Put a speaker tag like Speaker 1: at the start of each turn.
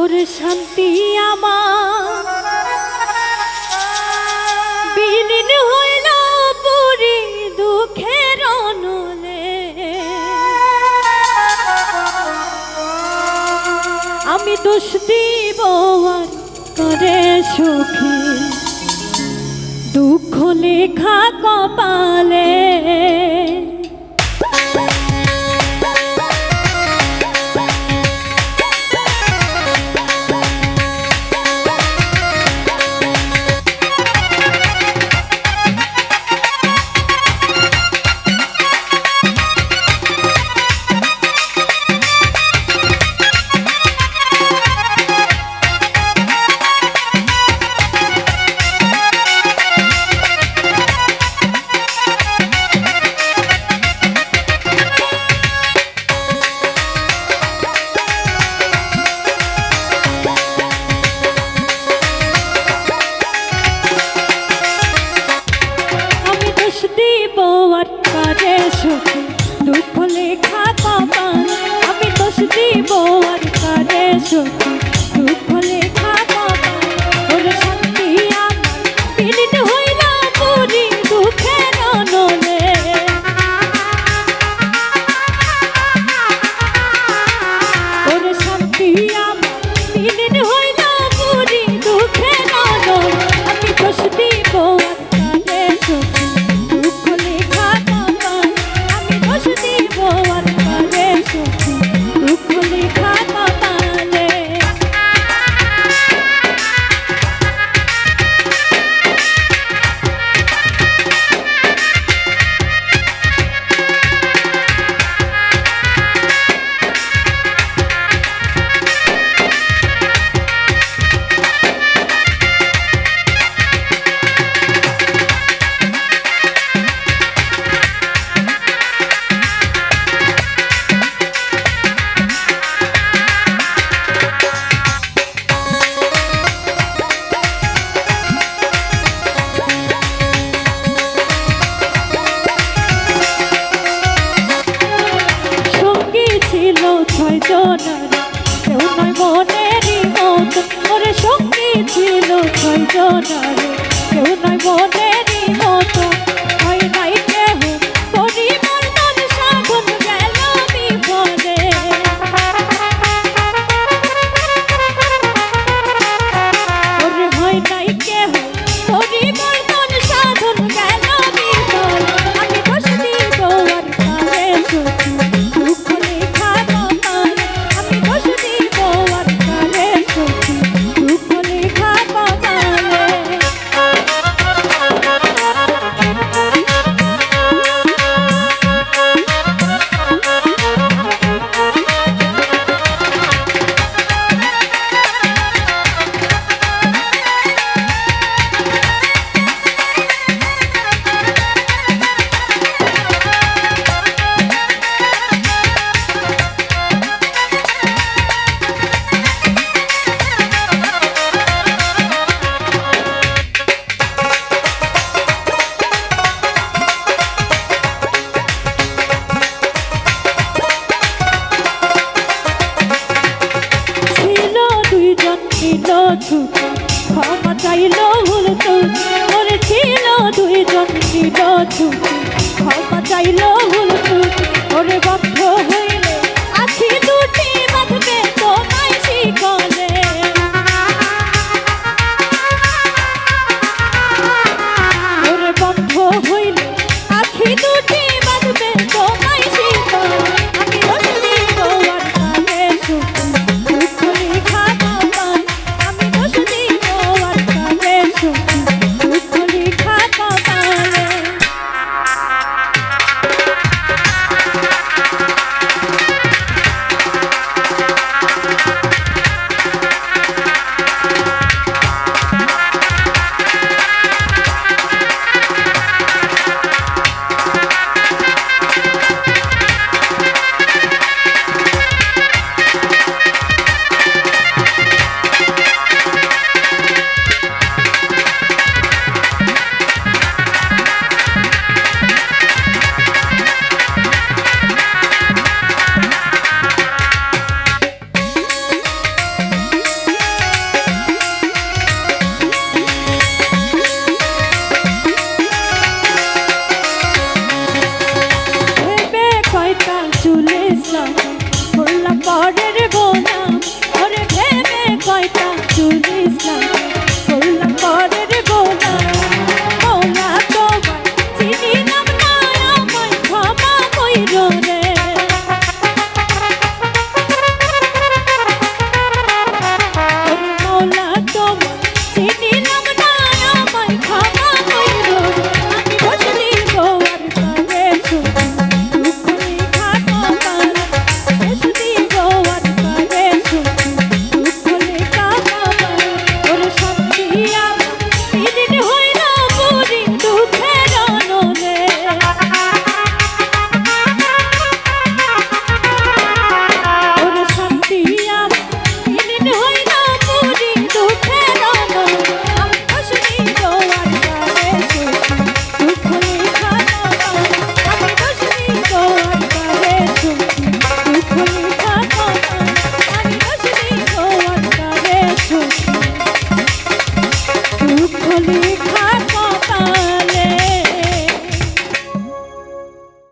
Speaker 1: ওরে শান্তি আমার। বিলীন হইল পুরি দুঃখের অনুলে। আমি দোষ দিব করে সুখী। দুঃখ লেখা কপাল drunk on সোনারে কেউ নয় মনেরই মতো চাইল ভুল তোর মনে ছিল দুইজন ছিল ছুটি। ক্ষমা চাইল ভুল তোর ওরে হইল বরের বোনাম ওরে ভেবে কয়টা চুল ইসলাম